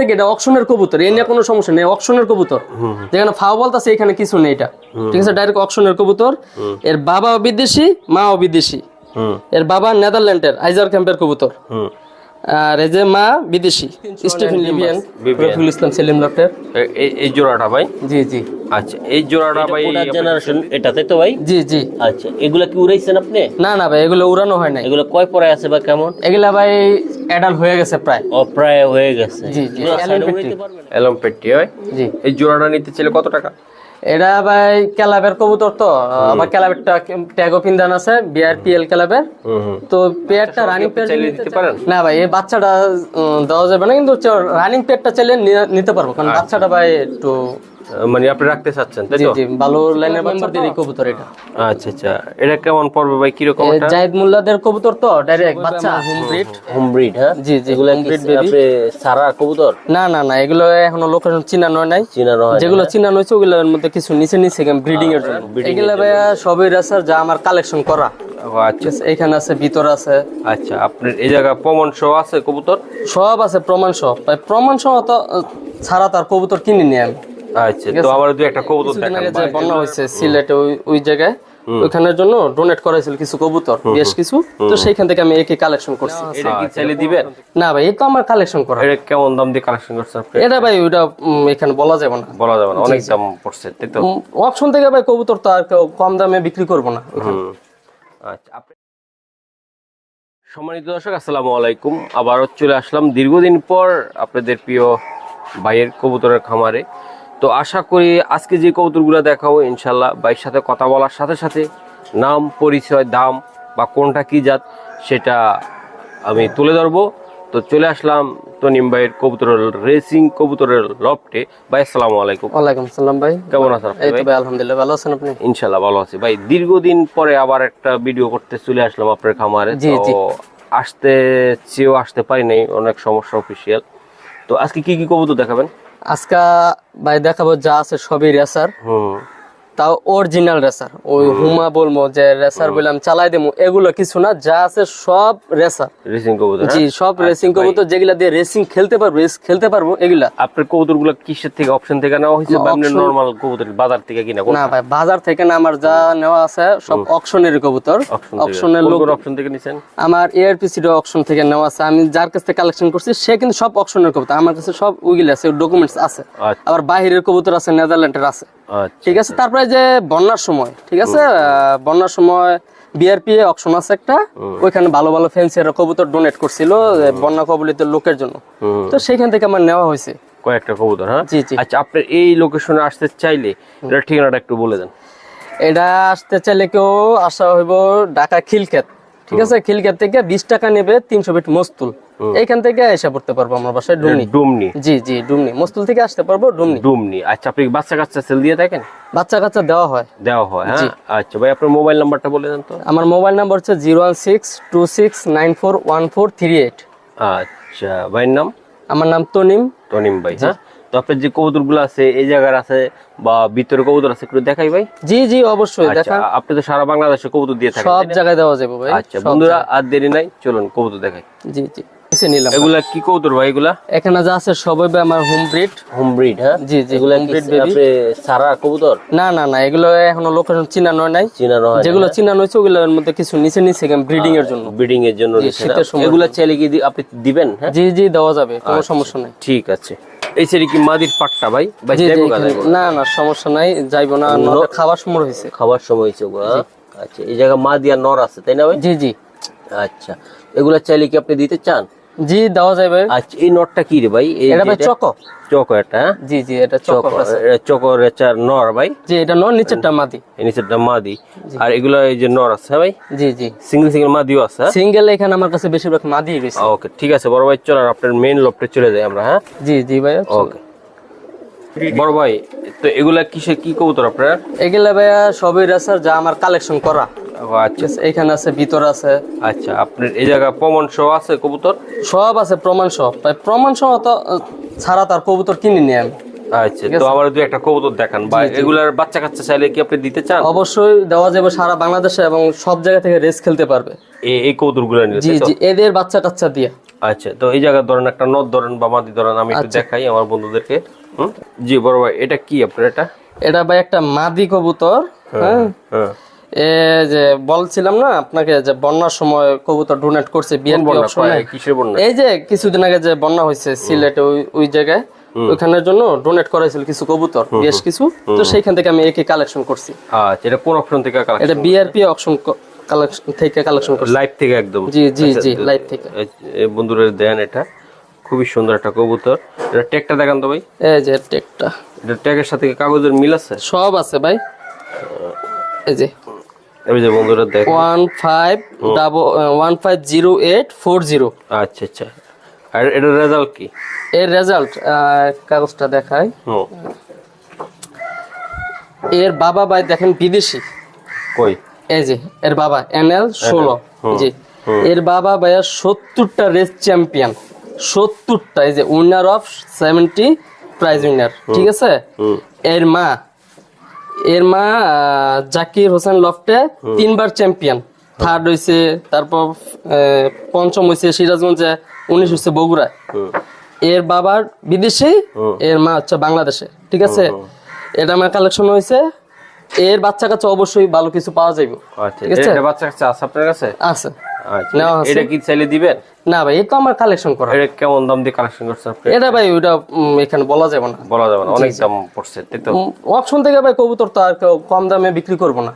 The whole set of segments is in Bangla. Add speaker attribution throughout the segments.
Speaker 1: থেকে এটা অকশনের কবুতর এ নিয়ে কোনো সমস্যা নেই অকশনের কবুতর। যেখানে ফাও বলতেছে এখানে কিছু নেই এটা। ঠিক আছে ডাইরেক্ট অকশনের কবুতর। এর বাবা বিদেশি মাও বিদেশি। এর বাবা নেদারল্যান্ডের আইজার ক্যাম্পের কবুতর। আর এই যে মা বিদেশি স্টিফেন লিবিয়ান। রফিকুল ইসলাম সেলিম লফটের।
Speaker 2: এ- এই এই জোড়াটা ভাই?
Speaker 1: জি জি।
Speaker 2: আচ্ছা এই জোড়াটা ভাই
Speaker 3: জেনারেশন এটাতে তো ভাই?
Speaker 1: জি জি।
Speaker 3: আচ্ছা এগুলা কি উড়াইছেন আপনি?
Speaker 1: না না ভাই এগুলো উড়ানো হয় নাই।
Speaker 3: এগুলো কয় পরে আছে বা কেমন?
Speaker 1: এগুলা ভাই অ্যাডাল্ট হয়ে গেছে প্রায়।
Speaker 3: ও প্রায় হয়ে গেছে।
Speaker 1: জি, জি।
Speaker 2: এলম পেট্টি ভাই
Speaker 1: জি।
Speaker 2: এই জোড়াটা নিতে চাইলে কত টাকা?
Speaker 1: এটা ভাই ক্যালাবের কবুতর তো আবার ক্যালাবেরটা ট্যাগো পিন্দান আছে বিআরপিএল ক্যালাবের তো পেয়ারটা রানিং পেয়ার
Speaker 2: চাইলে দিতে পারেন?
Speaker 1: না ভাই এই বাচ্চাটা দেওয়া যাবে না কিন্তু রানিং পেয়ারটা চাইলে নিতে পারব কারণ বাচ্চাটা ভাই একটু
Speaker 2: মানে আপনি রাখতে চাচ্ছেন তাই তো?
Speaker 1: জি ভালো লাইনের মেম্বার দিয়ে কবুতর এটা?
Speaker 2: আচ্ছা আচ্ছা এটা কেমন পড়বে ভাই? কীরকম
Speaker 1: এ,
Speaker 2: এটা
Speaker 1: জাহিদ মোল্লাদের কবুতর তো ডাইরেক্ট বাচ্চা। হোম ব্রিড
Speaker 3: হোম ব্রিড হ্যাঁ?
Speaker 1: জি জি
Speaker 3: এগুলা কি
Speaker 1: ব্রিড বেবি
Speaker 3: আপনি সারা কবুতর?
Speaker 1: না না না এগুলো এখনও লোকেশন চিনানো নাই।
Speaker 3: চিনানো হয়
Speaker 1: যেগুলো চিনানো হয়েছে ওগুলোর মধ্যে কিছু নিচে নিচে ব্রিডিং এর জন্য। এগুলো ভাইয়া সবই রেসার যা আমার কালেকশন করা।
Speaker 2: আচ্ছা।
Speaker 1: এখানে আছে ভিতর আছে।
Speaker 2: আচ্ছা আপনার এই জায়গা প্রমাণ সহ আছে কবুতর?
Speaker 1: সব আছে প্রমাণ সহ। প্রমাণ সহ তো ছাড়া তার কবুতর কিনে নিয়ে আমি।
Speaker 2: আচ্ছা তো আমার দুই একটা কবুতর দেখান
Speaker 1: যে বন্যা হয়েছে সিলেটে ওই ওই জায়গায় ওইখানের জন্য ডোনেট করাইছিল কিছু কবুতর বেশ কিছু। তো সেইখান থেকে আমি একে কালেকশন করছি।
Speaker 2: এটা কি চাইলে দিবেন?
Speaker 1: না ভাই এটা আমার কালেকশন করা।
Speaker 2: এটা কেমন দাম দিয়ে কালেকশন করছেন আপনি?
Speaker 1: এটা ভাই উম, এখানে বলা যাবে না।
Speaker 2: বলা যাবে না অনেক দাম পড়ছে তাই তো?
Speaker 1: অপশন থেকে ভাই কবুতর তো আর কম দামে বিক্রি করব না
Speaker 2: আচ্ছা সম্মানিত দর্শক আসসালামু আলাইকুম। আবারও চলে আসলাম। দীর্ঘদিন পর আপনাদের প্রিয় ভাইয়ের কবুতরের খামারে। তো আশা করি আজকে যে কবুতরগুলো দেখাবো ইনশাল্লাহ ভাইয়ের সাথে কথা বলার সাথে সাথে নাম পরিচয় দাম বা কোনটা কি জাত সেটা আমি তুলে ধরবো। তো চলে আসলাম তনিম ভাইয়ের কবুতরের রেসিং কবুতরের লফটে ভাই আসসালামু আলাইকুম।
Speaker 1: ওয়ালাইকুম সালাম ভাই।
Speaker 2: কেমন আছেন
Speaker 1: এই তো
Speaker 2: ভাই?
Speaker 1: আলহামদুলিল্লাহ ভালো আছেন আপনি?
Speaker 2: ইনশাল্লাহ ভালো আছি। ভাই দীর্ঘদিন পরে আবার একটা ভিডিও করতে চলে আসলাম আপনার খামারে। তো আসতে চেয়েও আসতে পারি নাই অনেক সমস্যা অফিসিয়াল তো আজকে কি কি কবুতর দেখাবেন?
Speaker 1: আজকে ভাই দেখাবো যা আছে সবই রেসার তাও অরিজিনাল রেসার ওই হুমা। বলব যে রেসার বলে আমি চালাই দেবো। এগুলো কিছু না যা আছে সব রেসার
Speaker 2: রেসিং কবুতর
Speaker 1: জি
Speaker 2: হ্যাঁ?
Speaker 1: সব রেসিং কবুতর যেগুলা দিয়ে রেসিং খেলতে পারব রেস খেলতে পারব এগুলা।
Speaker 2: আপনার কবুতরগুলো কিসের থেকে অপশন থেকে নেওয়া হয়েছে বা আপনি নর্মাল কবুতর বাজার থেকে কিনা
Speaker 1: না ভাই বাজার থেকে না আমার যা নেওয়া আছে সব অকশনের কবুতর। অকশনের লোক
Speaker 2: অপশন থেকে নিছেন?
Speaker 1: আমার এআরপিসি অকশন থেকে নেওয়া আছে। আমি যার কাছ থেকে কালেকশন করছি সে কিন্তু সব অকশনের কবুতর। আমার কাছে সব উইগুলো আছে ডকুমেন্টস আছে।
Speaker 2: আচ্ছা।
Speaker 1: আবার বাহিরের কবুতর আছে নেদারল্যান্ডের আছে।
Speaker 2: আচ্ছা
Speaker 1: ঠিক আছে তারপরে যে বন্যার সময় ঠিক আছে বন্যার সময় বিআরপি অকশন আছে একটা ওইখানে ভালো ভালো ফ্যান্সির কবুতর ডোনেট করছিল যে বন্যা কবলিত লোকের জন্য। তো সেখান থেকে আমার নেওয়া হয়েছে।
Speaker 2: কয়েকটা কবুতর হ্যাঁ?
Speaker 1: জি, জি।
Speaker 2: আচ্ছা আপনার এই লোকেশনে আসতে চাইলে এটার ঠিকানাটা একটু বলে দেন।
Speaker 1: এটা আসতে চাইলে কেউ আসা হইব ঢাকা খিলক্ষেত। ঠিক আছে খিলক্ষেত থেকে বিশ টাকা নেবে তিনশো ফিট মস্তুল। এইখান থেকে এসে পড়তে পারব আমার বাসায় ডুমনি।
Speaker 2: ডুমনি।
Speaker 1: জি জি ডুমনি। মস্তুল থেকে আসতে পারব ডুমনি।
Speaker 2: ডুমনি। আচ্ছা আপনি বাচ্চা কাচ্চা সেল দিয়ে থাকেন?
Speaker 1: বাচ্চা কাচ্চা দেওয়া হয়।
Speaker 2: দেওয়া হয় হ্যাঁ? আচ্ছা ভাই আপনার মোবাইল নাম্বারটা বলে দেন তো।
Speaker 1: আমার মোবাইল নাম্বার হচ্ছে zero one six two six nine four one four three eight.
Speaker 2: আচ্ছা ভাইয়ের নাম?
Speaker 1: আমার নাম তনিম।
Speaker 2: তনিম ভাই হ্যাঁ? তো আপনার যে কবুতরগুলো আছে এই জায়গার আছে বা ভিতরে কবুতর আছে একটু দেখাই ভাই।
Speaker 1: জি জি অবশ্যই
Speaker 2: আচ্ছা
Speaker 1: দেখা
Speaker 2: আপনি তো সারা বাংলাদেশে কবুতর দিয়ে থাকেন
Speaker 1: সব
Speaker 2: না?
Speaker 1: জায়গায় দেওয়া যাবে ভাই
Speaker 2: আচ্ছা বন্ধুরা আর দেরি নাই চলুন কবুতর দেখাই।
Speaker 1: জি জি নিলাম।
Speaker 2: এগুলা কি কবুতর ভাই এগুলা?
Speaker 1: এখানে যা আছে সবই আমার হোম ব্রিড
Speaker 3: হোম ব্রিড হ্যাঁ?
Speaker 1: জি জি
Speaker 3: এগুলা
Speaker 1: ব্রিড
Speaker 3: আপনি সারা কবুতর?
Speaker 1: না না না এগুলো এখনও লোকেশন চিনানো নাই।
Speaker 3: চিনানো হয়?
Speaker 1: যেগুলো চিনানো হয়েছে ওগুলোর মধ্যে কিছু নিচে নিচে ব্রিডিং এর জন্য।
Speaker 3: ব্রিডিং এর জন্য হ্যাঁ?
Speaker 1: সময়।
Speaker 3: এগুলা চাইলে কি আপনি দিবেন হ্যাঁ?
Speaker 1: জি জি দেওয়া যাবে কোনো সমস্যা নাই।
Speaker 2: ঠিক আছে। এই কি মাদির পাট্টা ভাই?
Speaker 1: না না সমস্যা নাই যাইবো না খাবার সময় হয়েছে
Speaker 3: খাবার সময় হয়েছে হ্যাঁ? আচ্ছা এই জায়গা মা দিয়া নর আছে তাই না ভাই?
Speaker 1: জি জি।
Speaker 3: আচ্ছা এগুলা চাইলে কি আপনি দিতে চান?
Speaker 1: জি দেওয়া যাবে।
Speaker 3: আচ্ছা এই নটটা কি রে ভাই?
Speaker 1: এটা ভাই চকো।
Speaker 3: চকো এটা হ্যাঁ?
Speaker 1: জি জি এটা চকো
Speaker 3: চকো রেচার নর ভাই।
Speaker 1: জি এটা নর নিচেরটা মাদি।
Speaker 3: এই নিচেরটা মাদি। আর এগুলো এই যে নর আছে হ্যাঁ ভাই?
Speaker 1: জি জি।
Speaker 3: সিঙ্গেল সিঙ্গেল মাদিও আছে হ্যাঁ?
Speaker 1: সিঙ্গেল এখানে আমার কাছে বেশিরভাগ মাদি রয়েছে
Speaker 3: ওকে ঠিক আছে বড় ভাই চলো আপনার মেইন লফটে চলে যাই আমরা হ্যাঁ?
Speaker 1: জি জি ভাই
Speaker 3: ওকে বড় ভাই তো এগুলা কিসে কি কবুতর আপনার?
Speaker 1: এগুলা ভাইয়া সবই রেসার যা আমার কালেকশন করা।
Speaker 3: আচ্ছা।
Speaker 1: এখানে আছে ভিতর আছে।
Speaker 2: আচ্ছা আপনার এই জায়গা প্রমাণ সহ আছে কবুতর?
Speaker 1: সব আছে প্রমাণ সহ। প্রমাণ সহ তো ছাড়া তার কবুতর কিনে নিয়ে আমি।
Speaker 2: আচ্ছা তো আমার দুই একটা কবুতর দেখান। বা এগুলার বাচ্চা কাচ্চা চাইলে কি আপনি দিতে চান?
Speaker 1: অবশ্যই দেওয়া যাবে সারা বাংলাদেশে এবং সব জায়গা থেকে রেস খেলতে পারবে।
Speaker 2: এই কবুতরগুলো নিলে
Speaker 1: জি জি এদের বাচ্চা কাচ্চা দিয়ে।
Speaker 2: আচ্ছা তো এই জায়গায় ধরেন একটা নদ ধরেন বা মাদি ধরেন আমি একটু দেখাই আমার বন্ধুদেরকে? জি বড় ভাই এটা কি আপনার এটা?
Speaker 1: এটা ভাই একটা মাদি কবুতর হ্যাঁ
Speaker 2: হ্যাঁ?
Speaker 1: এ যে বলছিলাম না আপনাকে যে বন্যার সময় কবুতর ডোনেট করছে বিএনপি অপশনে এই যে কিছুদিন আগে যে বন্যা হয়েছে সিলেটে ওই জায়গায় ওইখানের জন্য ডোনেট করাইছিল কিছু কবুতর বেশ কিছু। তো সেইখান থেকে আমি একে কালেকশন করছি।
Speaker 2: আচ্ছা এটা কোন অপশন থেকে কালেকশন
Speaker 1: এটা বিআরপি অপশন কালেকশন থেকে কালেকশন করছি।
Speaker 2: লাইভ থেকে একদম।
Speaker 1: জি জি
Speaker 2: আচ্ছা,
Speaker 1: জি লাইভ থেকে।
Speaker 2: এই- এই বন্ধুরা দেন এটা। খুবই সুন্দর একটা কবুতর। এটা ট্যাগটা দেখান তো ভাই।
Speaker 1: এই যে টেকটা
Speaker 2: এটা ট্যাগের সাথে কি কাগজের মিল আছে?
Speaker 1: সব আছে ভাই। এই যে।
Speaker 2: এই যে বন্ধুরা দেখ।
Speaker 1: One five double one five zero eight four zero.
Speaker 2: আচ্ছা আচ্ছা। আর এটার রেজাল্ট কি?
Speaker 1: এর রেজাল্ট কাগজটা দেখায়
Speaker 2: হুম
Speaker 1: এর বাবা ভাই দেখেন বিদেশি।
Speaker 2: কই?
Speaker 1: এই যে এর বাবা এনএল ষোলো। জি। এর বাবা ভাইয়া সত্তরটা রেস চ্যাম্পিয়ন সত্তরটা এই যে winner of seventy prize winner ঠিক আছে? এর মা এর মা জাকির হোসেন লফটে তিনবার চ্যাম্পিয়ন থার্ড হয়েছে তারপর পঞ্চম হয়েছে সিরাজগঞ্জে উনিশ হয়েছে বগুড়ায় এর বাবার বিদেশি এর মা হচ্ছে বাংলাদেশে ঠিক আছে? এটা আমার কালেকশন হয়েছে এর বাচ্চা কাচ্চা অবশ্যই ভালো কিছু পাওয়া যাবে
Speaker 2: আচ্ছা
Speaker 1: ঠিক আছে?
Speaker 2: বাচ্চা কাচ্চা আছে আপনার কাছে?
Speaker 1: আছে।
Speaker 2: এটা কি চাইলে দিবেন?
Speaker 1: না ভাই এটা আমার কালেকশন করা।
Speaker 2: এটা কেমন দাম দিয়ে কালেকশন করছেন আপনি
Speaker 1: এটা ভাই ওইটা এখানে বলা যাবে না।
Speaker 2: বলা যাবে না অনেক দাম পড়ছে তাই তো?
Speaker 1: অপশন থেকে ভাই কবুতর তো আর কম দামে বিক্রি করব না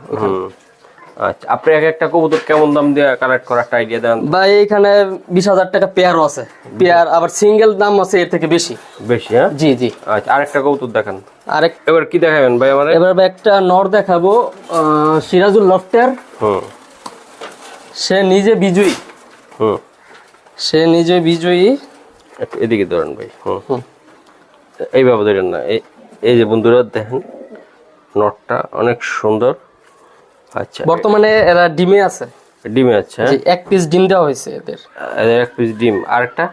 Speaker 2: আচ্ছা আপনি এক একটা কবুতর কেমন দাম দিয়ে কালেক্ট করার একটা আইডিয়া দেন?
Speaker 1: ভাই এখানে বিশ হাজার টাকা পেয়ারও আছে। পেয়ার আবার সিঙ্গেল দাম আছে এর থেকে বেশি।
Speaker 2: বেশি হ্যাঁ?
Speaker 1: জি জি।
Speaker 2: আচ্ছা আরেকটা কবুতর দেখান।
Speaker 1: আরেক
Speaker 2: এবার কি দেখাবেন ভাই আমারে?
Speaker 1: এবার একটা নর দেখাবো সিরাজুল লফটার।
Speaker 2: হুম।
Speaker 1: সে নিজে বিজয়ী।
Speaker 2: হুম।
Speaker 1: সে নিজে বিজয়ী।
Speaker 2: এদিকে ধরেন ভাই। হুম। এইভাবে ধরেন না এই যে বন্ধুরা দেখেন নটটা অনেক সুন্দর। আচ্ছা
Speaker 1: বর্তমানে এরা ডিমে আছে।
Speaker 2: ডিমে আছে হ্যাঁ?
Speaker 1: এক পিস ডিম দেওয়া হয়েছে এদের।
Speaker 2: এদের এক পিস ডিম আরেকটা?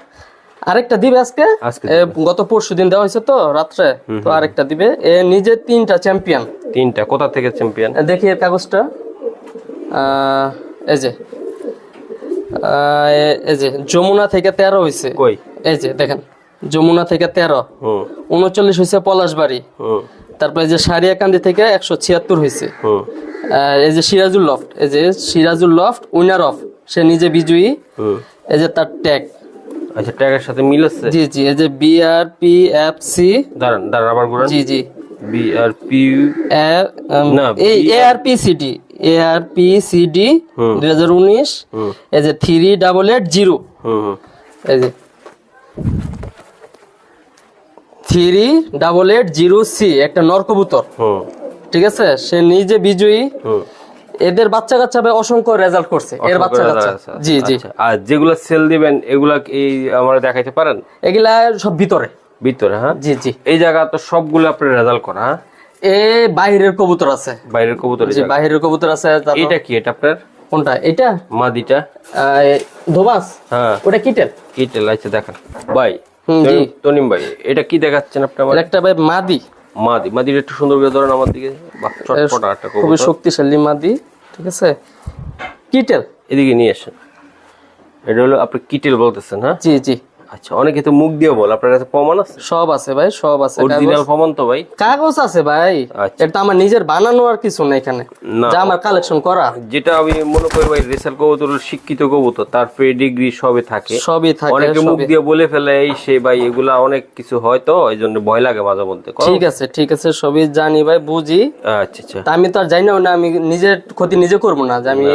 Speaker 1: আরেকটা দিবে আজকে?
Speaker 2: আজকে
Speaker 1: গত পরশু দিন দেওয়া হয়েছে তো রাত্রে। তো আরেকটা দিবে। এ নিজে তিনটা চ্যাম্পিয়ন
Speaker 2: তিনটা কোথা থেকে চ্যাম্পিয়ন
Speaker 1: দেখি এর কাগজটা। আহ, এই যে এই যে যমুনা থেকে তেরো হয়েছে
Speaker 2: কই?
Speaker 1: এই যে দেখেন যমুনা থেকে তেরো।
Speaker 2: হুম।
Speaker 1: উনচল্লিশ হয়েছে পলাশবাড়ি।
Speaker 2: হুম।
Speaker 1: তারপরে যে সারিয়াকান্দি থেকে একশো ছিয়াত্তর হয়েছে এই যে সিরাজুল লফট এই যে সিরাজুল লফট উইনার অফ সে নিজে বিজয়ী।
Speaker 2: হুম।
Speaker 1: এই যে তার ট্যাগ
Speaker 2: আচ্ছা ট্যাগের সাথে মিল আছে?
Speaker 1: জি জি এই যে বিআর পি এফ সি
Speaker 2: দাঁড়ান দাঁড়ান আবার
Speaker 1: জি জি।
Speaker 2: বি আর পি না,
Speaker 1: এই A R P CD A R P CD দুই হাজার উনিশ এই যে থ্রি ডাবল এইট জিরো
Speaker 2: হুম হুম।
Speaker 1: এই যে three double eight zero C একটা নরকবুতর। ঠিক আছে? সে নিজে বিজয়ী। এদের বাচ্চা কাচ্চা ভাই অসংখ্য রেজাল্ট করছে এর বাচ্চা কাচ্চা জি জি।
Speaker 2: আচ্ছা, আর যেগুলো সেল দিবেন এগুলা কি এই আমরা দেখাইতে পারেন?
Speaker 1: এগুলা সব ভিতরে।
Speaker 2: ভিতরে হ্যাঁ?
Speaker 1: জি জি।
Speaker 2: এই জায়গা তো সবগুলো আপনার রেজাল্ট করা হ্যাঁ?
Speaker 1: এ বাইরের কবুতর আছে।
Speaker 2: বাইরের কবুতর
Speaker 1: জি বাইরের কবুতর আছে
Speaker 2: এটা কি এটা আপনার?
Speaker 1: কোনটা? এটা?
Speaker 2: মাদিটা?
Speaker 1: ধোবাস?
Speaker 2: হ্যাঁ।
Speaker 1: ওটা কিটেল?
Speaker 2: কিটেল আছে দেখান। ভাই
Speaker 1: হুম, জি।
Speaker 2: তনিম- ভাই এটা কি দেখাচ্ছেন আপনি আমার?
Speaker 1: একটা ভাই মাদি।
Speaker 2: মাদি মাদিটা একটু সুন্দর করে ধরেন আমার দিকে চটপটা একটা
Speaker 1: খুবই শক্তিশালী মাদি ঠিক আছে? কিটেল।
Speaker 2: এদিকে নিয়ে আসেন। এটা হলো আপনি কিটেল বলতেছেন হ্যাঁ?
Speaker 1: জি জি।
Speaker 2: আচ্ছা অনেকে তো মুখ দিয়ে বল আপনার কাছে প্রমাণ আছে?
Speaker 1: সব আছে ভাই সব আছে।
Speaker 2: অরিজিনাল প্রমাণ তো ভাই।
Speaker 1: কাগজ আছে ভাই।
Speaker 2: আচ্ছা।
Speaker 1: এটা আমার নিজের বানানো আর কিছু না এখানে। যা আমার কালেকশন করা।
Speaker 2: যেটা আমি মনে করি ভাই রেসাল কবুতর শিক্ষিত কবুতর তার ডিগ্রি সবই থাকে।
Speaker 1: সবই থাকে
Speaker 2: অনেকে মুখ দিয়ে বলে ফেলে এই সে ভাই এগুলা অনেক কিছু হয় তো এই জন্য ভয় লাগে মাঝে মধ্যে।
Speaker 1: ঠিক আছে ঠিক আছে সবই জানি ভাই বুঝি।
Speaker 2: আচ্ছা আচ্ছা।
Speaker 1: আমি তো আর জানি না না আমি নিজের ক্ষতি নিজে করব না যে আমি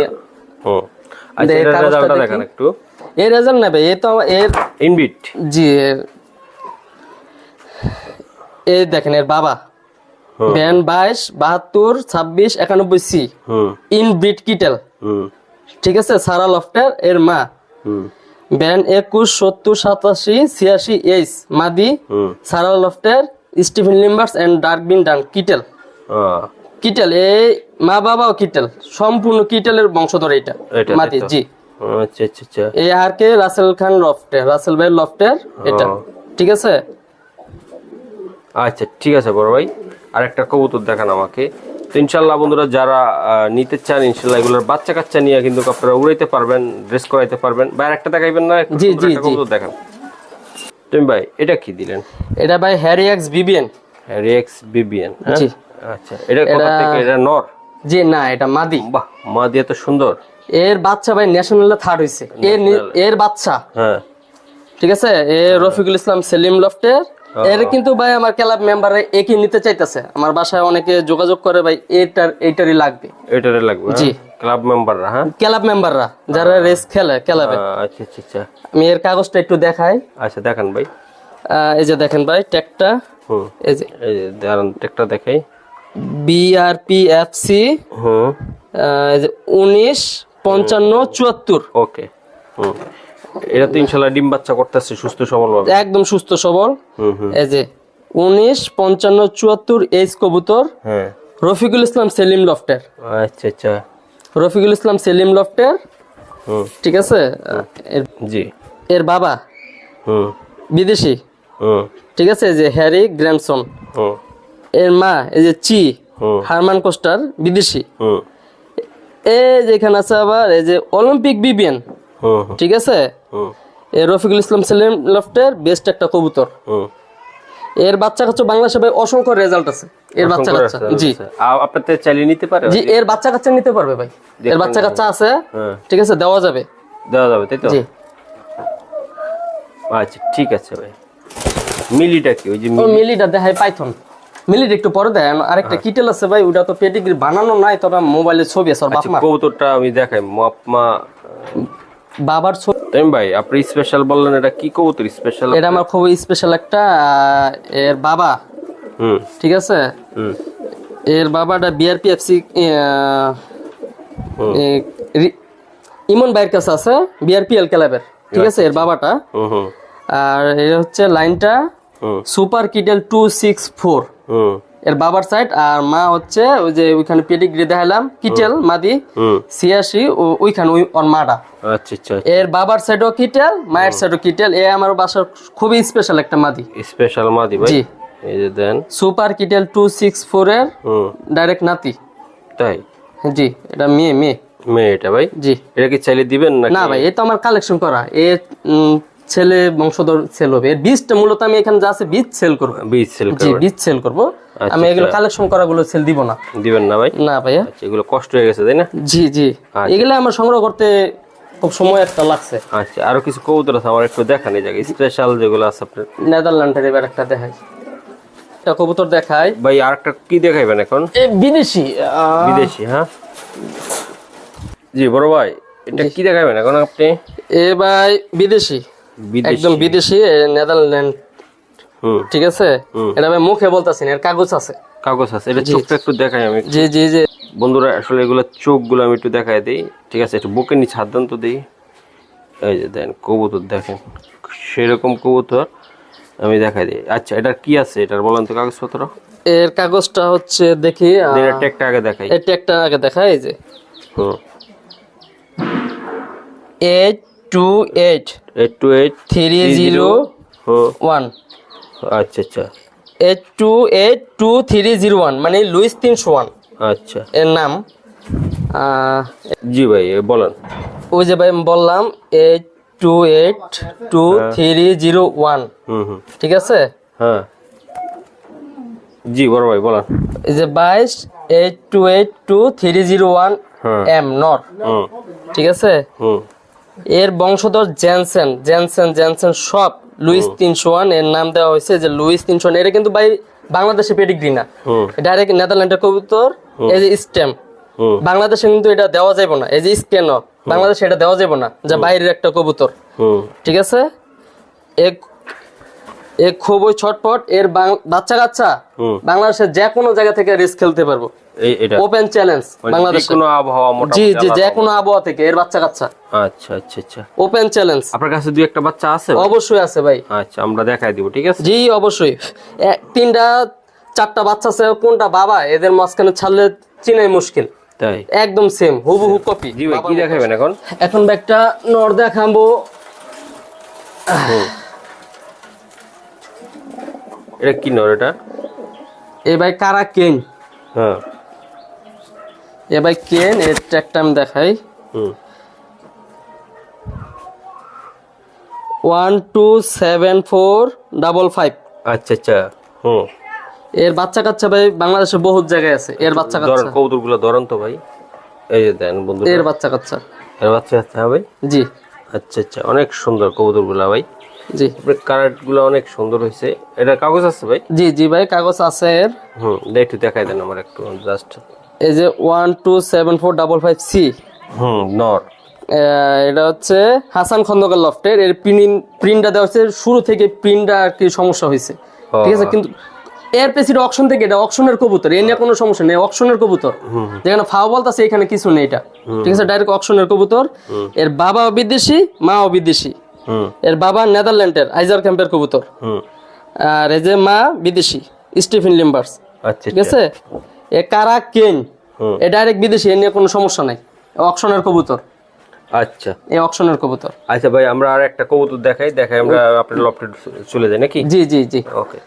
Speaker 2: আচ্ছা। দেখান একটু।
Speaker 1: এর রেজাল্ট নেবে এ তো এর
Speaker 2: ইনবিট
Speaker 1: জি এর- এই দেখেন এর বাবা। ব্যান বাইশ বাহাত্তর ছাব্বিশ একানব্বই সি
Speaker 2: হুম।
Speaker 1: ইন ব্রিড কিটেল ঠিক আছে সারা লফটার এর মা। ব্যান একুশ সত্তর সাতাশি ছিয়াশি এইচ মাদি। সারা লফটার স্টিফেন লিম্বার্স এন্ড ডার্কবিন ডান কিটেল কিটেল এই মা বাবাও কিটেল সম্পূর্ণ কিটেলের বংশধর এটা মাদি জি।
Speaker 2: আচ্ছা আচ্ছা আচ্ছা।
Speaker 1: এই আর কে রাসেল খান লফটের রাসেল ভাই লফটের এটা। ঠিক আছে?
Speaker 2: আচ্ছা ঠিক আছে বড় ভাই। আর একটা কবুতর দেখান আমাকে। তো ইনশাল্লাহ বন্ধুরা যারা নিতে চান ইনশাল্লাহ এগুলোর বাচ্চা কাচ্চা নিয়ে কিন্তু আপনারা উড়াইতে পারবেন ড্রেস করাইতে পারবেন। ভাই একটা দেখাইবেন না?
Speaker 1: জি, জি।
Speaker 2: কবুতর দেখান। তুমি ভাই এটা কি দিলেন?
Speaker 1: এটা ভাই Harry X BBN.
Speaker 2: Rex BBN
Speaker 1: জি।
Speaker 2: আচ্ছা এটা কোথা থেকে? এটা নর?
Speaker 1: জি না এটা মাদি।
Speaker 2: বাহ মা দিয়ে তো সুন্দর।
Speaker 1: এর বাচ্চা ভাই ন্যাশনালে থার্ড হয়েছে এর এর বাচ্চা।
Speaker 2: হ্যাঁ।
Speaker 1: ঠিক আছে? এ রফিকুল ইসলাম সেলিম লফটের। এর কিন্তু ভাই আমার ক্লাব মেম্বারে একই নিতে চাইতেছে? আমার বাসায় অনেকে যোগাযোগ করে ভাই এটার এইটারই লাগবে।
Speaker 2: এটারে লাগবে
Speaker 1: জি।
Speaker 2: ক্লাব মেম্বাররা হ্যাঁ?
Speaker 1: ক্লাব মেম্বাররা যারা রেস খেলে ক্লাবে
Speaker 2: আচ্ছা আচ্ছা আচ্ছা।
Speaker 1: আমি এর কাগজটা একটু দেখাই।
Speaker 2: আচ্ছা দেখান ভাই।
Speaker 1: এই যে দেখেন ভাই ট্যাগটা।
Speaker 2: হুম।
Speaker 1: এই যে।
Speaker 2: এই যে দাঁড়ান একটা দেখাই।
Speaker 1: বিআরপিএফসি
Speaker 2: হুম।
Speaker 1: এই যে উনিশ পঞ্চান্ন চুয়াত্তর।
Speaker 2: ওকে। হুম। এটা তো ইনশাল্লাহ ডিম বাচ্চা করতেছে সুস্থ সবল
Speaker 1: একদম সুস্থ সবল। এই যে উনিশ পঞ্চান্ন চুয়াত্তর এইচ কবুতর।
Speaker 2: হ্যাঁ।
Speaker 1: রফিকুল ইসলাম সেলিম লফটের।
Speaker 2: আচ্ছা আচ্ছা।
Speaker 1: রফিকুল ইসলাম সেলিম লফটের। ঠিক আছে? এর
Speaker 2: জি।
Speaker 1: এর বাবা।
Speaker 2: হুম।
Speaker 1: বিদেশি। ঠিক আছে? এই যে হ্যারি গ্র্যান্ডসন এর মা এই যে চি
Speaker 2: হুম।
Speaker 1: হারমান কোস্টার বিদেশি।
Speaker 2: হুম।
Speaker 1: এই যে এখানে আছে আবার এই যে অলিম্পিক বিবিএন
Speaker 2: হুম
Speaker 1: ঠিক আছে? রফিকুল ইসলাম সেলিম লফটের বেস্ট একটা কবুতর। এর বাচ্চা কাচ্চা বাংলাদেশে ভাই অসংখ্য রেজাল্ট আছে। এর বাচ্চা কাচ্চা জি।
Speaker 2: আপনার চালিয়ে নিতে পারে
Speaker 1: জি এর বাচ্চা কাচ্চা নিতে পারবে ভাই। এর বাচ্চা কাচ্চা আছে
Speaker 2: হ্যাঁ।
Speaker 1: ঠিক আছে দেওয়া যাবে।
Speaker 2: দেওয়া যাবে তাই তো?
Speaker 1: জি।
Speaker 2: আচ্ছা ঠিক আছে ভাই। মিলিটা কি? ওই যে
Speaker 1: মিলিটা দেখায় পাইথন। মিলিটা একটু পরে দেয় আরেকটা কিটেল আছে ভাই ওটা তো পেডিগ্রি বানানো নাই তবে মোবাইলে ছবি আছে
Speaker 2: আচ্ছা কবুতরটা আমি দেখাই মা
Speaker 1: বাবার ছবি
Speaker 2: তাই ভাই আপনি স্পেশাল বললেন এটা কি কবুতর স্পেশাল
Speaker 1: এটা আমার খুব স্পেশাল একটা এর বাবা।
Speaker 2: হুম।
Speaker 1: ঠিক আছে?
Speaker 2: হুম।
Speaker 1: এর বাবাটা বিআরপি এফসি ইমন ভাইয়ের কাছে আছে বিআরপিএল ক্লাবের ঠিক আছে এর বাবাটা।
Speaker 2: হুম হুম।
Speaker 1: আর এটা হচ্ছে লাইনটা super Kittel two six four এর বাবার সাইড আর মা হচ্ছে ওই যে ওইখানে পেডিগ্রি দেখালাম কিটেল মাদি ও- ওইখানে ওই ওর মাটা।
Speaker 2: আচ্ছা আচ্ছা
Speaker 1: এর বাবার সাইডও কিটেল মায়ের সাইডও কিটেল এ আমার বাসার খুবই স্পেশাল একটা মাদি।
Speaker 2: স্পেশাল মাদি ভাই। এই যে দেন।
Speaker 1: Super Kittel two six four এর ডাইরেক্ট নাতি।
Speaker 2: তাই?
Speaker 1: জি এটা মেয়ে মেয়ে।
Speaker 2: মেয়ে এটা ভাই?
Speaker 1: জি।
Speaker 2: এটা কি চাইলে দিবেন না
Speaker 1: না ভাই এ তো আমার কালেকশন করা। এ ছেলে বংশধর সেল হবে। এর বীজটা মূলত আমি এখানে যা আছে বীজ সেল করব।
Speaker 2: বীজ সেল
Speaker 1: জি বীজ সেল করব। আমি এগুলো কালেকশন করা গুলো সেল দিব না।
Speaker 2: দিবেন না ভাই?
Speaker 1: না ভাইয়া।
Speaker 2: আচ্ছা এগুলো কষ্ট হয়ে গেছে তাই না?
Speaker 1: জি জি। এগুলো আমার সংগ্রহ করতে খুব সময় একটা লাগছে।
Speaker 2: আচ্ছা আরও কিছু কবুতর আছে আমার একটু দেখান এই জায়গায়। স্পেশাল যেগুলো আছে আপনার।
Speaker 1: নেদারল্যান্ডের এবার একটা দেখাই। একটা কবুতর দেখাই।
Speaker 2: ভাই আরেকটা কি দেখাইবেন এখন?
Speaker 1: এ বিদেশি
Speaker 2: বিদেশি হ্যাঁ? জি বড় ভাই এটা কি দেখাবেন এখন আপনি?
Speaker 1: এ ভাই
Speaker 2: বিদেশি।
Speaker 1: একদম বিদেশি নেদারল্যান্ড। ঠিক আছে? এটা ভাই মুখে বলতেছি এর কাগজ আছে।
Speaker 2: কাগজ আছে। এটা চোখটা একটু দেখাই আমি
Speaker 1: জি জি জি।
Speaker 2: বন্ধুরা আসলে এগুলো চোখগুলো আমি একটু দেখাই দিই। ঠিক আছে? একটু বুকের নিচে হাত দেন তো দিই। এই যে দেন কবুতর দেখেন। সেরকম কবুতর আমি দেখাই দিই। আচ্ছা এটার কি আছে? এটার বলেন তো কাগজপত্র।
Speaker 1: এর কাগজটা হচ্ছে দেখি
Speaker 2: এটা ট্যাগটা আগে দেখাই।
Speaker 1: এর ট্যাগটা আগে দেখাই এই যে।
Speaker 2: হুম।
Speaker 1: Eight two eight
Speaker 2: eight two eight
Speaker 1: three zero one
Speaker 2: আচ্ছা আচ্ছা।
Speaker 1: Eight two eight two three zero one মানে লুইস তিনশো ওয়ান।
Speaker 2: আচ্ছা।
Speaker 1: এর নাম।
Speaker 2: জি ভাই বলেন।
Speaker 1: ওই যে ভাই বললাম eight two eight two three zero one ঠিক আছে?
Speaker 2: হ্যাঁ। জি বড় ভাই বলেন।
Speaker 1: যে বাইশ eight two eight two three zero one M
Speaker 2: হুম।
Speaker 1: ঠিক আছে?
Speaker 2: হুম।
Speaker 1: এর বংশধর জেনসেন জেনসেন জেনসেন সব লুইস তিনশো ওয়ানের নাম দেওয়া হয়েছে যে লুইস তিনশো এটা কিন্তু ভাই বাংলাদেশে পেডিগ্রি না। ডাইরেক্ট নেদারল্যান্ডের কবুতর এই যে স্টেম। বাংলাদেশে কিন্তু এটা দেওয়া যাবে না। এই যে স্কেন বাংলাদেশে এটা দেওয়া যাবে না যা বাইরের একটা কবুতর। ঠিক আছে? এক এ খুবই ছটপট এর বাচ্চা কাচ্চা। বাংলাদেশের যে কোনো জায়গা থেকে রেস খেলতে পারব।
Speaker 2: এটা
Speaker 1: ওপেন চ্যালেঞ্জ বাংলাদেশে।
Speaker 2: কোনো আবহাওয়া
Speaker 1: জি
Speaker 2: মোটামুটি
Speaker 1: জি যে কোনো আবহাওয়া থেকে এর বাচ্চা কাচ্চা।
Speaker 2: আচ্ছা আচ্ছা আচ্ছা।
Speaker 1: ওপেন চ্যালেঞ্জ
Speaker 2: আপনার কাছে দুই একটা বাচ্চা আছে?
Speaker 1: অবশ্যই আছে ভাই।
Speaker 2: আচ্ছা আমরা দেখাই দিব ঠিক আছে?
Speaker 1: জি অবশ্যই। তিনটা চারটা বাচ্চা আছে কোনটা বাবা? এদের মাঝখানে ছাড়লে চিনাই মুশকিল।
Speaker 2: তাই?
Speaker 1: একদম সেম হুবহু কপি
Speaker 2: জি ভাই কি দেখাবেন এখন?
Speaker 1: এখন একটা নর দেখাবো।
Speaker 2: এটা কি নর এটা?
Speaker 1: এ ভাই কারা কেন?
Speaker 2: হ্যাঁ।
Speaker 1: এ ভাই কেন? এর ট্র্যাকটা আমি দেখাই। One two seven four double five.
Speaker 2: আচ্ছা আচ্ছা। হুম।
Speaker 1: এর বাচ্চা কাচ্চা ভাই বাংলাদেশে বহুত জায়গায় আছে। এর বাচ্চা কাচ্চা।
Speaker 2: কবুতরগুলো ধরেন তো ভাই। এই যে দেন বন্ধু
Speaker 1: এর বাচ্চা কাচ্চা।
Speaker 2: এর বাচ্চা আছে হ্যাঁ ভাই?
Speaker 1: জি।
Speaker 2: আচ্ছা আচ্ছা। অনেক সুন্দর কবুতরগুলা ভাই।
Speaker 1: জি।
Speaker 2: কারেন্টগুলো অনেক সুন্দর হয়েছে। এটা কাগজ আছে ভাই?
Speaker 1: জি জি ভাই কাগজ আছে এর।
Speaker 2: হুম একটু দেখাই দেন আমার একটু জাস্ট
Speaker 1: এই যে one two seven four double five C.
Speaker 2: হুম নর।
Speaker 1: এটা হচ্ছে হাসান খন্দকার লফটের। এর প্রিন্ট প্রিন্টটা দেওয়া হচ্ছে শুরু থেকে প্রিন্টটা আর কি সমস্যা হয়েছে। ঠিক আছে কিন্তু এর পেসির অকশন থেকে এটা অকশনের কবুতর। এ নিয়ে কোনো সমস্যা নেই অকশনের কবুতর। যেখানে ফাও বলতেছে এখানে কিছু নেই এটা। ঠিক আছে ডাইরেক্ট অকশনের কবুতর। এর বাবা বিদেশি মাও বিদেশি।
Speaker 2: হুম।
Speaker 1: এর বাবা নেদারল্যান্ডের আইজার ক্যাম্পের কবুতর।
Speaker 2: হুম।
Speaker 1: আর এই যে মা বিদেশি স্টিফেন লিম্বার্স।
Speaker 2: আচ্ছা
Speaker 1: ঠিক আছে? এ কারা কেন। এ ডাইরেক্ট বিদেশি এ নিয়ে কোনো সমস্যা নাই। অকশনের কবুতর।
Speaker 2: আচ্ছা।
Speaker 1: এই অকশনের কবুতর।
Speaker 2: আচ্ছা ভাই আমরা আর একটা কবুতর দেখাই দেখাই আমরা আপনার লফটে চলে যাই নাকি?
Speaker 1: জি জি জি।
Speaker 2: ওকে।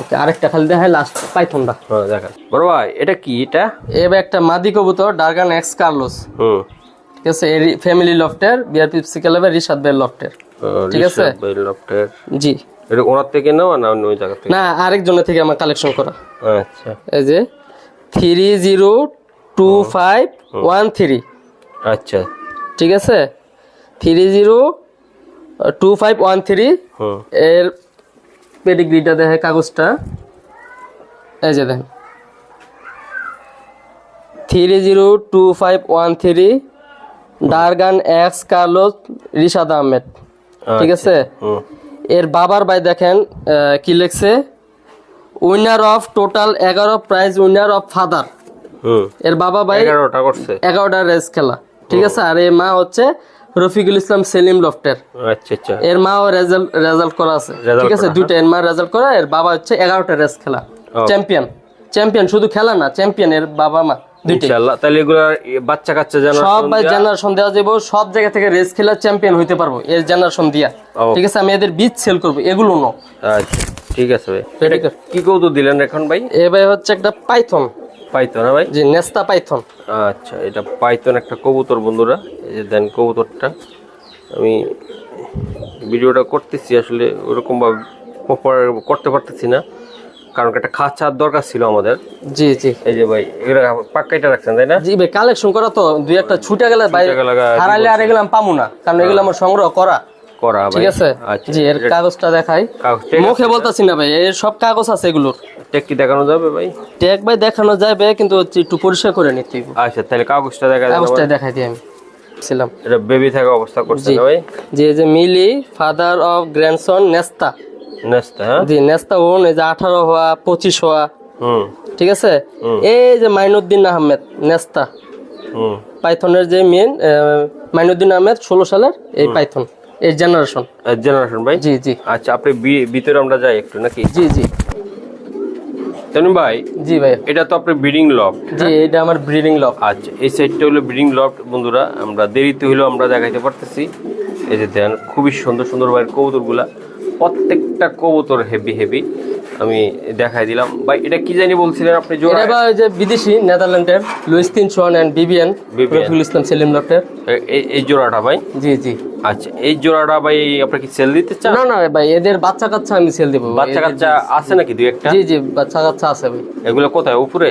Speaker 1: ওকে আরেকটা খালি দেখাই লাস্ট পাইথনটা।
Speaker 2: হ্যাঁ দেখান। বড় ভাই এটা কি এটা?
Speaker 1: এবার একটা মাদি কবুতর ডারগান এক্স কার্লোস
Speaker 2: হুম।
Speaker 1: ঠিক আছে এর ফ্যামিলি লফটের বিআরপি সিকেলের রিশাদ বের লফটের ঠিক আছে।
Speaker 2: লফটের
Speaker 1: জি।
Speaker 2: এটা ওনার থেকে নেওয়া না অন্য জায়গা থেকে?
Speaker 1: না আরেকজনের থেকে আমার কালেকশন করা।
Speaker 2: আচ্ছা।
Speaker 1: এই যে three zero two five one three
Speaker 2: আচ্ছা।
Speaker 1: ঠিক আছে? Three zero two five one three এর পেডিগ্রিটা দেখে কাগজটা। এই যে দেখেন। Three zero two five one three Dargan X Carlos Rishad Ahmed. ঠিক আছে? এর বাবার ভাই দেখেন কি লিখছে? উইনার অফ টোটাল এগারো প্রাইজ উইনার অফ ফাদার এর বাবা ভাই
Speaker 2: এগারোটা করছে।
Speaker 1: এগারোটা রেস খেলা। ঠিক আছে? আর এর মা হচ্ছে রফিকুল ইসলাম সেলিম লফটের।
Speaker 2: আচ্ছা আচ্ছা।
Speaker 1: এর মাও রেজাল্ট রেজাল্ট করা আছে। ঠিক আছে? দুইটা এর মা রেজাল্ট করা এর বাবা হচ্ছে এগারোটা রেস খেলা। চ্যাম্পিয়ন চ্যাম্পিয়ন শুধু খেলা না চ্যাম্পিয়ন এর বাবা মা
Speaker 2: ইনশাআল্লাহ। তাহলে বাচ্চা কাচ্চা যেন
Speaker 1: সব ভাই জেনারেশন দেওয়া যাব সব জায়গা থেকে রেস খেলা চ্যাম্পিয়ন হইতে পারব এর জেনারেশন দিয়া। ঠিক আছে? আমি এদের বীজ সেল করব এগুলো ন।
Speaker 2: আচ্ছা। ঠিক আছে ভাই। এটা কি কৌতুক দিলেন এখন ভাই?
Speaker 1: এ ভাই হচ্ছে একটা পাইথন।
Speaker 2: পাইতো না ভাই?
Speaker 1: যে নেস্তা পাইথন।
Speaker 2: আচ্ছা এটা পাইথন একটা কবুতর বন্ধুরা। এই যে দেন কবুতরটা। আমি ভিডিওটা করতেছি আসলে ওরকম ভাবে প্রপার করতে পারতেছি না। কারণ একটা খাঁচার দরকার ছিল আমাদের।
Speaker 1: জি জি।
Speaker 2: এই যে ভাই এগুলো পাক্কাইটা রাখছেন তাই না?
Speaker 1: জি ভাই কালেকশন করা তো দুই একটা ছুটে গেলে ভাই হারাইলে আর এগুলো পাবো না। কারণ এগুলো আমার সংগ্রহ করা।
Speaker 2: করা
Speaker 1: ঠিক আছে?
Speaker 2: আচ্ছা
Speaker 1: জি এর কাগজটা দেখাই। মুখে বলতাছি না ভাই এর সব কাগজ আছে এগুলোর।
Speaker 2: টেক কি দেখানো যাবে ভাই?
Speaker 1: ট্যাগ ভাই দেখানো যাবে কিন্তু একটু পরিষ্কার করে নিতে
Speaker 2: আচ্ছা তাহলে কাগজটা দেখা
Speaker 1: কাগজটা দেখাই দিই আমি। ছিলাম।
Speaker 2: এটা বেবি থাকা অবস্থা করছে না ভাই?
Speaker 1: যে যে মিলি father of grandson Nesta
Speaker 2: Nesta
Speaker 1: G Nesta on এই যে আঠারো হওয়া পঁচিশ হওয়া।
Speaker 2: হুম।
Speaker 1: ঠিক আছে? এই যে মাইনুদ্দিন আহমেদ নেস্তা
Speaker 2: হুম।
Speaker 1: পাইথনের যে মেন মাইনুদ্দিন আহমেদ ষোলো সালের এই পাইথন। এই জেনারেশন
Speaker 2: জেনারেশন ভাই?
Speaker 1: জি জি।
Speaker 2: আচ্ছা আপনি ভিতরে আমরা যাই একটু নাকি?
Speaker 1: জি জি।
Speaker 2: ভাই
Speaker 1: জি ভাই
Speaker 2: এটা তো আপনার ব্রিডিং লফট
Speaker 1: জি এটা আমার ব্রিডিং লক
Speaker 2: আচ্ছা এই সাইডটা হলো ব্রিডিং লফট বন্ধুরা। আমরা দেরিতে হলেও আমরা দেখাইতে পারতেছি। এই যে দেন খুবই সুন্দর সুন্দর ভাইয়ের কবুতরগুলা। প্রত্যেকটা কবুতর হেভি হেভি আমি দেখাই দিলাম। ভাই এটা কি জানি বলছিলেন আপনি জোড়া?
Speaker 1: এটা বা ওই যে বিদেশি নেদারল্যান্ডের লুইস তিন সোয়ান অ্যান্ড বিবিএন রফিকুল ইসলাম সেলিম লফটের
Speaker 2: এই- এই জোড়াটা ভাই?
Speaker 1: জি জি।
Speaker 2: আচ্ছা এই জোড়াটা ভাই আপনি কি সেল দিতে চান?
Speaker 1: না না ভাই এদের বাচ্চা কাচ্চা আমি সেল দেবো।
Speaker 2: বাচ্চা কাচ্চা আছে নাকি দুই একটা?
Speaker 1: জি জি বাচ্চা কাচ্চা আছে ভাই।
Speaker 2: এগুলো কোথায় উপরে?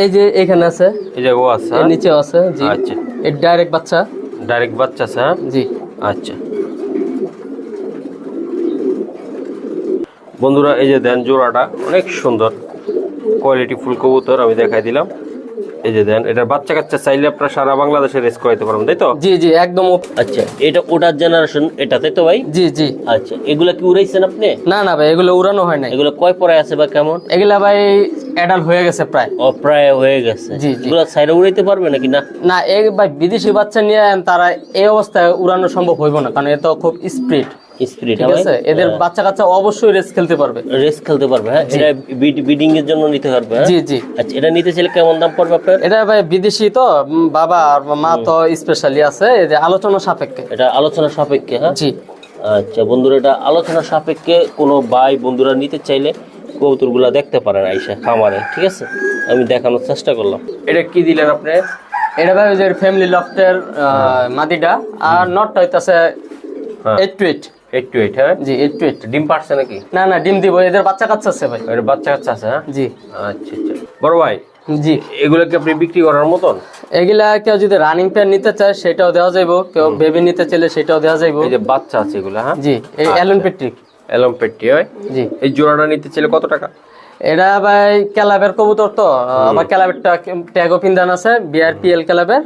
Speaker 1: এই যে এখানে আছে।
Speaker 2: এই জায়গাও আছে
Speaker 1: নিচে আছে জি।
Speaker 2: আচ্ছা।
Speaker 1: এর ডাইরেক্ট বাচ্চা।
Speaker 2: ডাইরেক্ট বাচ্চা আছে হ্যাঁ?
Speaker 1: জি।
Speaker 2: আচ্ছা। বন্ধুরা এই যে দেন জোড়াটা অনেক সুন্দর। কোয়ালিটি ফুল কবুতর আমি দেখাই দিলাম। এই যে দেন এটা বাচ্চা কাচ্চা চাইলে আপনারা সারা বাংলাদেশে রেস করাইতে পারবেন তাই তো?
Speaker 1: জি জি একদম
Speaker 3: আচ্ছা এটা ওটার জেনারেশন এটা তাই তো ভাই?
Speaker 1: জি জি।
Speaker 3: আচ্ছা এগুলা কি উড়াইছেন আপনি?
Speaker 1: না না ভাই এগুলো উড়ানো হয় না
Speaker 3: এগুলো কয় পরে আছে বা কেমন?
Speaker 1: এগুলা ভাই অ্যাডাল্ট হয়ে গেছে প্রায়।
Speaker 3: ও প্রায় হয়ে গেছে।
Speaker 1: জি, জি।
Speaker 3: এগুলো সাইডে উড়াইতে পারবে নাকি না?
Speaker 1: না এই ভাই বিদেশি বাচ্চা নিয়ে তারা এই অবস্থায় উড়ানো সম্ভব হইব না কারণ এ তো খুব স্পিড
Speaker 3: স্পিরিট
Speaker 1: ঠিক আছে? এদের বাচ্চা কাচ্চা অবশ্যই রেস খেলতে পারবে।
Speaker 3: রেস খেলতে পারবে হ্যাঁ? এটা বিডিং এর জন্য নিতে পারবে হ্যাঁ?
Speaker 1: জি জি।
Speaker 3: আচ্ছা এটা নিতে চাইলে কেমন দাম পড়বে আপনার?
Speaker 1: এটা ভাই বিদেশি তো বাবা আর মা তো স্পেশালি আছে এই যে আলোচনা সাপেক্ষে।
Speaker 3: এটা আলোচনা সাপেক্ষে হ্যাঁ?
Speaker 1: জি।
Speaker 2: আচ্ছা বন্ধুরা এটা আলোচনা সাপেক্ষে কোনো ভাই বন্ধুরা নিতে চাইলে কবুতরগুলা দেখতে পারেন আইসা খামারে ঠিক আছে? আমি দেখানোর চেষ্টা করলাম। এটা কি দিলেন আপনি?
Speaker 1: এটা ভাই ওই যে ফ্যামিলি লফটের মাদিটা আর নটটা হইতাছে
Speaker 2: হ্যাঁ।
Speaker 1: Eight two eight
Speaker 2: eight two eight হ্যাঁ?
Speaker 1: জি এইট টু এইট
Speaker 2: ডিম পারছে নাকি?
Speaker 1: না না ডিম দিব। এদের বাচ্চা কাচ্চা আছে ভাই।
Speaker 2: এটা বাচ্চা কাচ্চা আছে হ্যাঁ?
Speaker 1: জি।
Speaker 2: আচ্ছা আচ্ছা। বড় ভাই
Speaker 1: জি।
Speaker 2: এগুলো কি আপনি বিক্রি করার মতন?
Speaker 1: এগুলা কেউ যদি রানিং পেয়ার নিতে চায় সেটাও দেওয়া যাইব। কেউ বেবি নিতে চাইলে সেটাও দেওয়া যাইব।
Speaker 2: এই যে বাচ্চা আছে এগুলো হ্যাঁ?
Speaker 1: জি এই অ্যালন পেট্রিক
Speaker 2: এলম পেট্টি হয়
Speaker 1: জি।
Speaker 2: এই জোড়াটা নিতে চাইলে কত টাকা?
Speaker 1: এটা ভাই ক্যালাবের কবুতর তো। আমার ক্যালাবেরটা ট্যাগো পিন্দান আছে বিআরপিএল ক্যালাবের।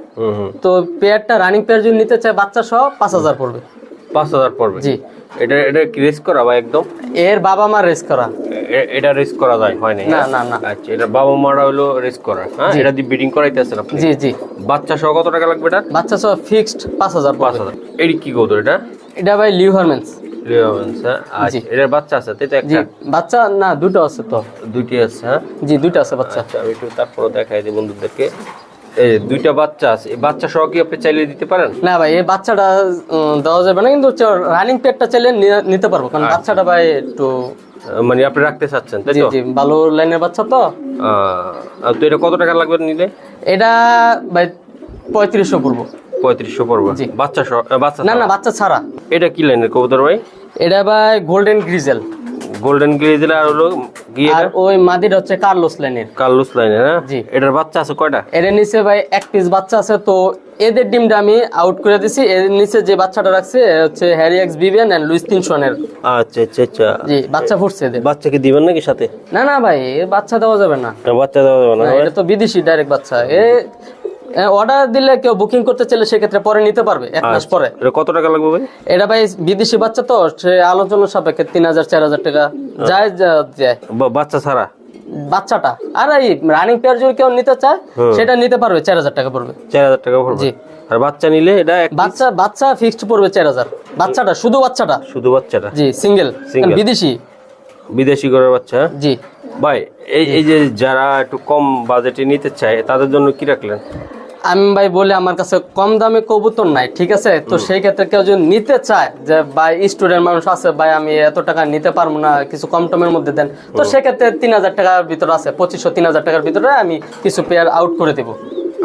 Speaker 1: তো পেয়ারটা রানিং পেয়ার যদি নিতে চায় বাচ্চা সহ পাঁচ হাজার পড়বে।
Speaker 2: পাঁচ হাজার পড়বে।
Speaker 1: জি।
Speaker 2: এটা এটা রেস করা ভাই একদম?
Speaker 1: এর বাবা মা রেস করা।
Speaker 2: এটা রেস করা যায় হয়
Speaker 1: না? না না।
Speaker 2: আচ্ছা এটা বাবা মারা হলো রেস করা হ্যাঁ? এটা দিয়ে বিডিং করাইতেছেন আপনি?
Speaker 1: জি জি।
Speaker 2: বাচ্চা সহ কত টাকা লাগবে এটা
Speaker 1: বাচ্চা সহ ফিক্সড পাঁচ হাজার
Speaker 2: পাঁচ হাজার। এটি কি কৌতো এটা?
Speaker 1: এটা ভাই লিউ হারমেন্স।
Speaker 2: হ্যাঁ? আচ্ছা এটার বাচ্চা আছে তাই তো একটা?
Speaker 1: বাচ্চা না দুটো আছে তো।
Speaker 2: দুইটি আছে হ্যাঁ?
Speaker 1: জি দুটো আছে বাচ্চা।
Speaker 2: আচ্ছা আমি একটু তারপরে দেখাই দিই বন্ধুদেরকে। এই দুইটা বাচ্চা আছে বাচ্চা সহ কি আপনি চাইলে দিতে পারেন?
Speaker 1: না ভাই এই বাচ্চাটা দেওয়া যাবে না কিন্তু রানিং পেয়ারটা চাইলে নিতে পারব কারণ বাচ্চাটা ভাই একটু
Speaker 2: মানে আপনি রাখতে চাচ্ছেন তাই তো?
Speaker 1: ভালো লাইনের বাচ্চা তো।
Speaker 2: তো এটা কত টাকা লাগবে নিলে?
Speaker 1: এটা ভাই পঁয়ত্রিশশো পড়ব।
Speaker 2: পঁয়ত্রিশশো পড়বে। বাচ্চা বাচ্চা
Speaker 1: না না বাচ্চা ছাড়া।
Speaker 2: এটা কি লাইনের কবুতর ভাই?
Speaker 1: এটা ভাই গোল্ডেন গ্রিজেল
Speaker 2: গোল্ডেন গ্রেজেল আর হলো
Speaker 1: আর ওই মাদিটা হচ্ছে কার্লোস লাইনের
Speaker 2: কার্লোস লাইনের হ্যাঁ?
Speaker 1: জি।
Speaker 2: এটার বাচ্চা আছে কয়টা?
Speaker 1: এর নিচে ভাই এক পিস বাচ্চা আছে তো এদের ডিমটা আমি আউট করে দিছি। এর নিচে যে বাচ্চাটা রাখছে হচ্ছে Harry X BBN and Louis তিনশনের
Speaker 2: আচ্ছা আচ্ছা আচ্ছা।
Speaker 1: জি বাচ্চা ফুটছে এদের।
Speaker 2: বাচ্চাকে দিবেন নাকি সাথে?
Speaker 1: না না ভাই বাচ্চা দেওয়া যাবে না।
Speaker 2: বাচ্চা দেওয়া যাবে না
Speaker 1: না, এটা তো বিদেশি ডাইরেক্ট বাচ্চা। এ অর্ডার দিলে কেউ বুকিং করতে চাইলে সেক্ষেত্রে পরে নিতে পারবে এক মাস পরে।
Speaker 2: কত টাকা লাগবে ভাই?
Speaker 1: এটা ভাই বিদেশি বাচ্চা তো সে আলোচনা সাপেক্ষে তিন হাজার চার হাজার টাকা। যায় যায়।
Speaker 2: বাচ্চা ছাড়া?
Speaker 1: বাচ্চাটা। আর এই রানিং পেয়ার যদি কেউ নিতে চায় সেটা নিতে পারবে চার হাজার টাকা পড়বে।
Speaker 2: চার হাজার টাকা পড়বে?
Speaker 1: জি।
Speaker 2: আর বাচ্চা নিলে এটা
Speaker 1: বাচ্চা বাচ্চা ফিক্সড পড়বে চার হাজার। বাচ্চাটা শুধু বাচ্চাটা?
Speaker 2: শুধু বাচ্চাটা?
Speaker 1: জি সিঙ্গেল। বিদেশি।
Speaker 2: বিদেশি করে বাচ্চা?
Speaker 1: জি।
Speaker 2: ভাই এই এই যে যারা একটু কম বাজেটে নিতে চায় তাদের জন্য কি রাখলেন?
Speaker 1: আমি ভাই বলে আমার কাছে কম দামে কবুতর নাই ঠিক আছে? তো সেই ক্ষেত্রে কেউ যদি নিতে চায় যে ভাই স্টুডেন্ট মানুষ আছে ভাই আমি এত টাকা নিতে পারব না কিছু কম টমের মধ্যে দেন। তো সেক্ষেত্রে তিন হাজার টাকার ভিতরে আছে পঁচিশশো তিন হাজার টাকার ভিতরে আমি কিছু পেয়ার আউট করে দেবো।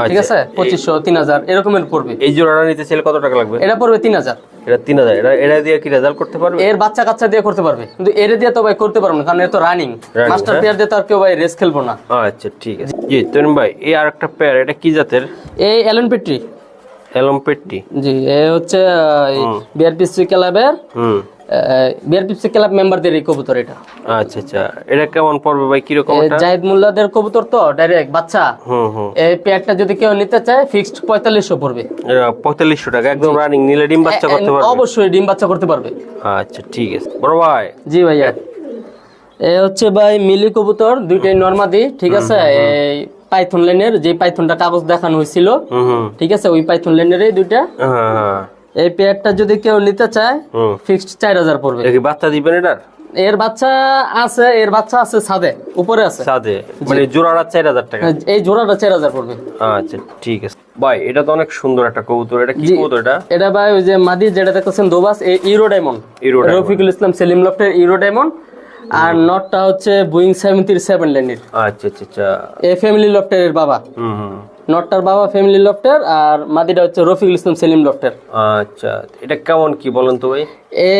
Speaker 1: ঠিক
Speaker 2: আচ্ছা,
Speaker 1: আছে? পঁচিশশো তিন হাজার এরকমের পড়বে।
Speaker 2: এই জোড়াটা নিতে চাইলে কত টাকা লাগবে?
Speaker 1: এটা পড়বে তিন হাজার।
Speaker 2: এটা তিন হাজার। এটা এটা দিয়ে কি রেজাল্ট করতে পারবে?
Speaker 1: এর বাচ্চা কাচ্চা দিয়ে করতে পারবে। কিন্তু এর দিয়ে তো ভাই করতে পারব না কারণ এর তো রানিং মাস্টার
Speaker 2: হ্যাঁ।
Speaker 1: পেয়ার দিয়ে তো আর কেউ ভাই রেস খেলব না।
Speaker 2: আচ্ছা ঠিক আছে। জি তরুণ ভাই এই আর একটা পেয়ার এটা কি জাতের?
Speaker 1: এই অ্যালন পেট্রি জি এ হচ্ছে বিআরপিসি ক্লাবের
Speaker 2: হুম।
Speaker 1: বিআরপিসি ক্লাব মেম্বারদের এই কবুতর এটা।
Speaker 2: আচ্ছা আচ্ছা। এটা কেমন পড়বে ভাই? কীরকম
Speaker 1: এ
Speaker 2: এটা?
Speaker 1: জাহিদ মোল্লাদের কবুতর তো ডাইরেক্ট বাচ্চা।
Speaker 2: হুম হুম।
Speaker 1: এই পেয়ারটা যদি কেউ নিতে চায় ফিক্সড পঁয়তাল্লিশশো পড়বে।
Speaker 2: এটা পঁয়তাল্লিশশো টাকা। একদম রানিং নিলে ডিম বাচ্চা করতে পারবে?
Speaker 1: অবশ্যই ডিম বাচ্চা করতে পারবে।
Speaker 2: আচ্ছা ঠিক আছে। বড় ভাই।
Speaker 1: জি ভাইয়া। এ হচ্ছে ভাই মিলি কবুতর দুইটাই নর্মাদি ঠিক আছে? এই পাইথন লাইনের যে পাইথনটা কাগজ দেখানো হয়েছিল ঠিক আছে? ওই পাইথন লাইনের এই দুইটা।
Speaker 2: হ্যাঁ হ্যাঁ।
Speaker 1: এই পেয়ারটা যদি কেউ নিতে চায় ফিক্সড চার হাজার পড়বে।
Speaker 2: বাচ্চা দিবেন এটার
Speaker 1: এর বাচ্চা আছে এর বাচ্চা আছে ছাদে উপরে আছে।
Speaker 2: সাথে মানে জোড়াটা চার হাজার টাকা।
Speaker 1: এই জোড়াটা চার হাজার পড়বে।
Speaker 2: আচ্ছা ঠিক আছে। ভাই এটা তো অনেক সুন্দর একটা কবুতর। এটা কি কবুতর এটা?
Speaker 1: এটা ভাই ওই যে মাদি যেটা দেখতেছেন দোবাস এই Euro Diamond
Speaker 2: diamond।
Speaker 1: Rafiqul Islam Selim লফটের euro diamond আর নটটা হচ্ছে বুইং সেভেন্টির সেভেন লেনের
Speaker 2: আচ্ছা আচ্ছা আচ্ছা।
Speaker 1: এ ফ্যামিলি লফটের এর বাবা।
Speaker 2: হুম হুম।
Speaker 1: নটটার বাবা ফ্যামিলি লফটের আর মাদিটা হচ্ছে রফিকুল ইসলাম সেলিম লফটের
Speaker 2: আচ্ছা এটা কেমন কি বলেন তো ভাই?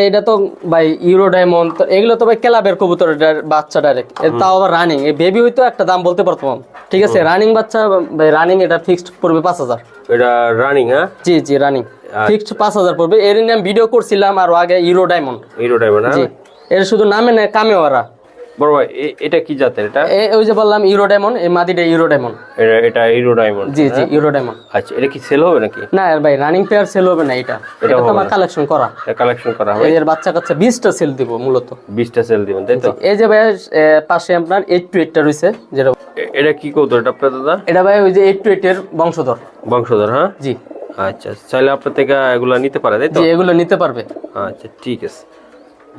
Speaker 1: এটা তো ভাই ইউরো ডায়মন্ড এগুলো তো ভাই ক্লাবের কবুতর বাচ্চা ডাইরেক্ট তাও আবার রানিং এই বেবি হইতো একটা দাম বলতে পারতাম। ঠিক আছে রানিং বাচ্চা ভাই রানিং এটা ফিক্সড পড়বে পাঁচ হাজার।
Speaker 2: এটা রানিং হ্যাঁ?
Speaker 1: জি জি রানিং ফিক্সড পাঁচ হাজার পড়বে। এর নিয়ে আমি ভিডিও করছিলাম আর আগে ইউরো ডায়মন্ড
Speaker 2: হিরো ডায়মন্ড
Speaker 1: জি। এর শুধু নামে নেয় কামে ওরা
Speaker 2: বড় ভাই এটা কি জাতের এটা?
Speaker 1: ওই যে বললাম ইউরো ডায়মন্ড এই মাদিটা ইউরো ডায়মন্ড
Speaker 2: এটা হিরো ডায়মন্ড
Speaker 1: জি জি ইউরো ডায়মন্ড
Speaker 2: আচ্ছা এটা কি সেল হবে নাকি?
Speaker 1: না ভাই রানিং পেয়ার সেল হবে না এটা। এটা তো আমার কালেকশন করা।
Speaker 2: কালেকশন করা হবে।
Speaker 1: এর বাচ্চা কাচ্চা বিশটা সেল দিব মূলত।
Speaker 2: বিশটা সেল দিবেন তাই তো?
Speaker 1: এই যে ভাই পাশে আপনার এইট টু এইটটা রয়েছে যেটা
Speaker 2: এটা কি কবুতর এটা আপনার দাদা?
Speaker 1: এটা ভাই ওই যে এইট টু এইট এর বংশধর।
Speaker 2: বংশধর হ্যাঁ?
Speaker 1: জি।
Speaker 2: আচ্ছা চাইলে আপনার থেকে এগুলা নিতে পারে তাই তো?
Speaker 1: জি এগুলো নিতে পারবে।
Speaker 2: আচ্ছা ঠিক আছে।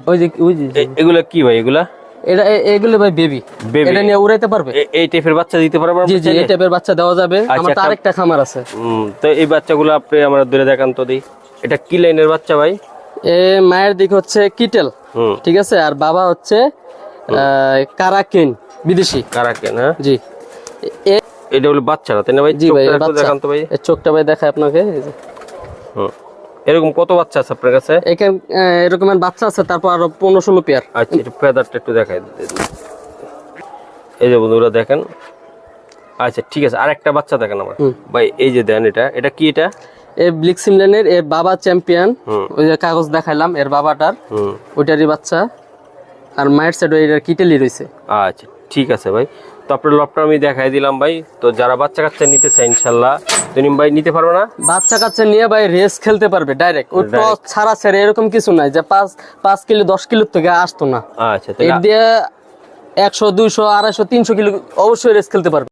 Speaker 1: ওই যে ওই যে
Speaker 2: এগুলা কি ভাই এগুলা?
Speaker 1: এটা এগুলো ভাই বেবি। এটা নিয়ে উড়াইতে পারবে?
Speaker 2: এই টাইপের বাচ্চা দিতে পারবেন
Speaker 1: জি জি এই টাইপের বাচ্চা দেওয়া যাবে। আমার তো
Speaker 2: একটা-
Speaker 1: আরেকটা খামার আছে।
Speaker 2: তো এই বাচ্চাগুলো আপনি আমরা দূরে দেখান তো দিই এটা কি লাইনের বাচ্চা ভাই?
Speaker 1: এ মায়ের দিক হচ্ছে কিটেল ঠিক আছে? আর বাবা হচ্ছে কারাকেন বিদেশি।
Speaker 2: কারাকেন হ্যাঁ?
Speaker 1: জি। এ-
Speaker 2: এটা হলো বাচ্চারা তাই না ভাই?
Speaker 1: জি ভাই
Speaker 2: দেখান তো ভাই।
Speaker 1: চোখটা ভাই দেখায় আপনাকে এই যে।
Speaker 2: হুম। এরকম কত বাচ্চা আছে আপনার কাছে?
Speaker 1: এখানে আহ, এরকমের বাচ্চা আছে তারপর আরও পনেরো ষোলো পেয়ার
Speaker 2: আচ্ছা একটু ফেদারটা একটু দেখাই এই যে বন্ধুরা দেখেন। আচ্ছা ঠিক আছে আর একটা বাচ্চা দেখেন আমার। ভাই এই যে দেন এটা এটা কি এটা?
Speaker 1: এ ব্লিক সিমলেনের এর বাবা চ্যাম্পিয়ন ওই যে কাগজ দেখাইলাম এর বাবাটার। ওইটারই বাচ্চা। আর মায়ের সাইড ওই কিটেলি রয়েছে।
Speaker 2: আচ্ছা ঠিক আছে ভাই। তো আপনার লবটা আমি দেখাই দিলাম ভাই। তো যারা বাচ্চা কাচ্চা নিতে চাই ইনশাল্লাহ। তুমি ভাই নিতে পারবে না?
Speaker 1: বাচ্চা কাচ্চা নিয়ে ভাই রেস খেলতে পারবে ডাইরেক্ট ওই টস ছাড়া ছেড়ে এরকম কিছু নাই যে পাঁচ পাঁচ কিলো দশ কিলোর থেকে আসতো না।
Speaker 2: আচ্ছা
Speaker 1: এর দিয়ে একশো দুইশো আড়াইশো তিনশো কিলো অবশ্যই রেস খেলতে পারবে।